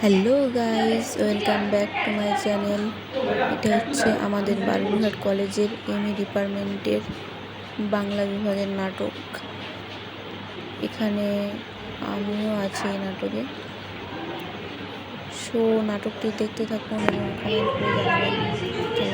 Hello guys welcome back to my channel এটা হচ্ছে আমাদের বালুরঘাট কলেজের এমই ডিপার্টমেন্টের বাংলা বিভাগের নাটক। এখানে আমিও আছি এই নাটকে। সো নাটকটি দেখতে থাকুন এবং কমেন্ট করে জানাবেন।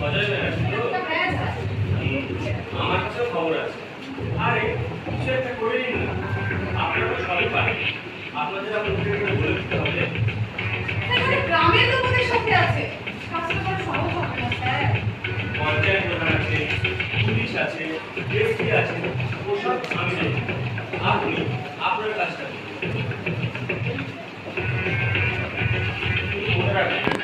অজয় ব্যানার্জি তো? আমার কাছেও খবর আছে আরে, কিছু একটা করে নিন না আপনারা তো সবই পারেন আপনাদের আপনাদের আপনি আপনার কাজটা। মনে রাখবেন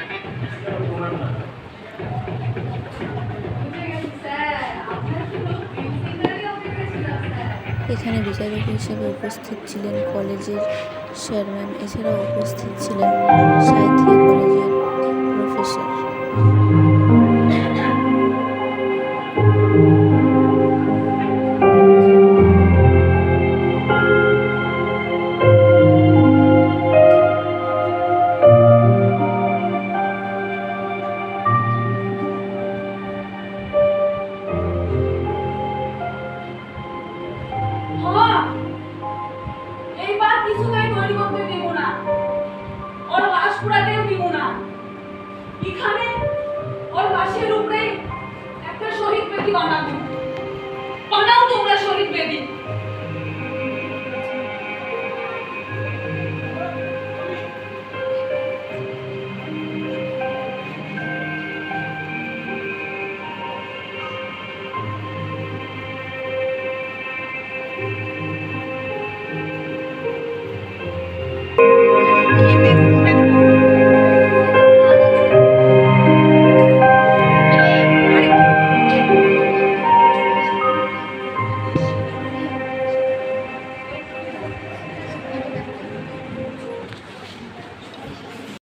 এখানে বিচারক হিসেবে উপস্থিত ছিলেন কলেজের চেয়ারম্যান এছাড়াও উপস্থিত ছিলেন সাহিত্য কলেজের প্রফেসর। পুরাতেও দিব না। এখানে ওর লাশের উপরে একটা শহীদ ব্যক্তি বানাবো।